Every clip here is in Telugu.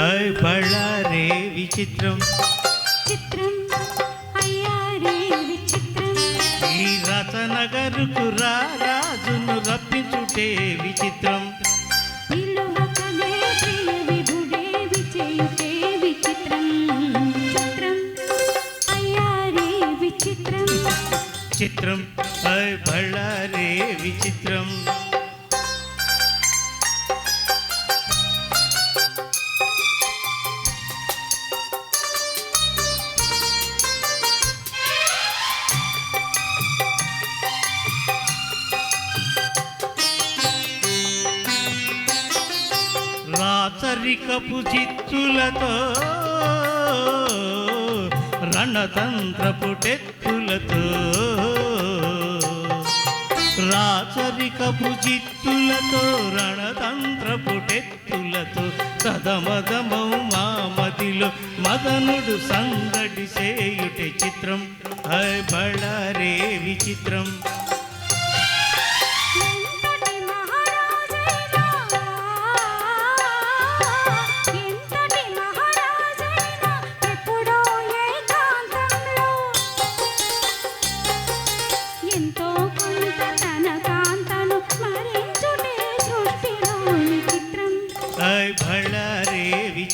బళ్ళారే విచిత్రం. చిత్రం అయ్యారే విచిత్రం. ఈ రతనగరుకు రా రాజును రప్పించుటే విచిత్రం. పిలువకనే ప్రియ విభుడే విచేయుటే విచిత్రం. చిత్రం అయ్యారే విచిత్రం. చిత్రం హై బళ్ళారే విచిత్రం. రాచరికపు చిత్తులతో రణతంత్రపు టెత్తులతో రాచరికపు చిత్తులతో రణతంత్రపు టెత్తులతో సదమదమౌ మామదిలో మదనుడు సందడి చేయుటే చిత్రం. హై బళ్ళారే విచిత్రం.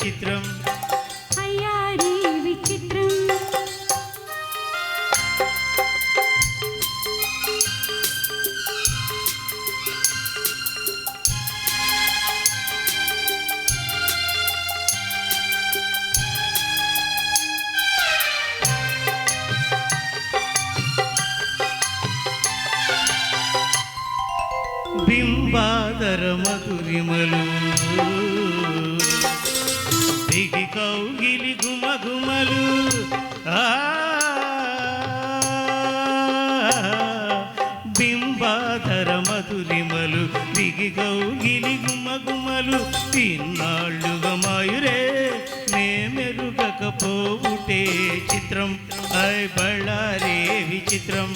విచిత్రం అయ్యారి విచిత్రం బింబాదర మధురిమలు బింబాధర మధురిమలు దిగి కౌగిలి గుమగుమలు ఇన్నాళ్ళుగా మాయురే మేమెరుగకపోవుటే చిత్రం. ఐ బళ్ళారే విచిత్రం.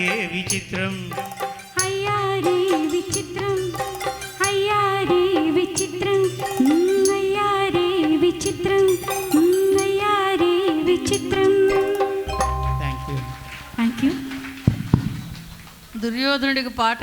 బళ్ళారే విచిత్రం అయ్యారే విచిత్రం అయ్యారే విచిత్రం అయ్యారే విచిత్రం అయ్యారే విచిత్రం థ్యాంక్ యూ థ్యాంక్ యూ దుర్యోధనుడికి పాట